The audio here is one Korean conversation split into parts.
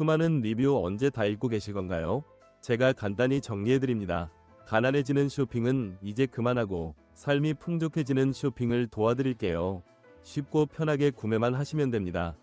수많은 리뷰 언제 다 읽고 계실 건가요? 제가 간단히 정리해드립니다. 가난해지는 쇼핑은 이제 그만하고 삶이 풍족해지는 쇼핑을 도와드릴게요. 쉽고 편하게 구매만 하시면 됩니다.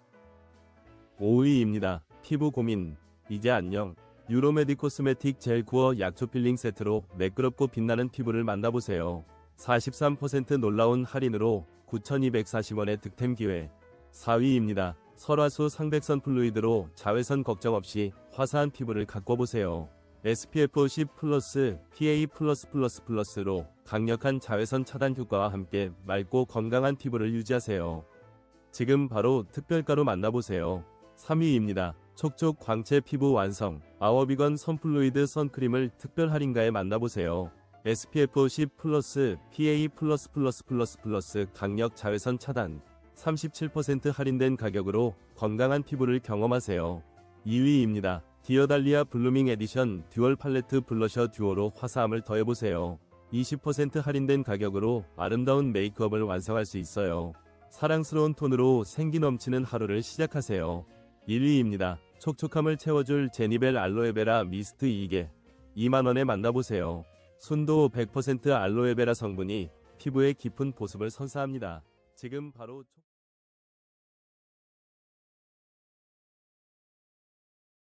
5위입니다. 피부 고민. 이제 안녕. 유로메디 코스메틱 젤 구어 약초 필링 세트로 매끄럽고 빛나는 피부를 만나보세요. 43% 놀라운 할인으로 9,240원의 득템 기회. 4위입니다. 설화수 상백선 플루이드로 자외선 걱정 없이 화사한 피부를 가꿔보세요. SPF 10 플러스 PA 플러스 플러스 플러스로 강력한 자외선 차단 효과와 함께 맑고 건강한 피부를 유지하세요. 지금 바로 특별가로 만나보세요. 3위입니다. 촉촉 광채 피부 완성 아워비건 선플루이드 선크림을 특별 할인가에 만나보세요. SPF 10 플러스 PA 플러스 플러스 플러스 플러스 강력 자외선 차단 37% 할인된 가격으로 건강한 피부를 경험하세요. 2위입니다. 디어달리아 블루밍 에디션 듀얼 팔레트 블러셔 듀오로 화사함을 더해보세요. 20% 할인된 가격으로 아름다운 메이크업을 완성할 수 있어요. 사랑스러운 톤으로 생기 넘치는 하루를 시작하세요. 1위입니다. 촉촉함을 채워줄 제니벨 알로에베라 미스트 2개. 2만원에 만나보세요. 순도 100% 알로에베라 성분이 피부의 깊은 보습을 선사합니다. 지금 바로 촉-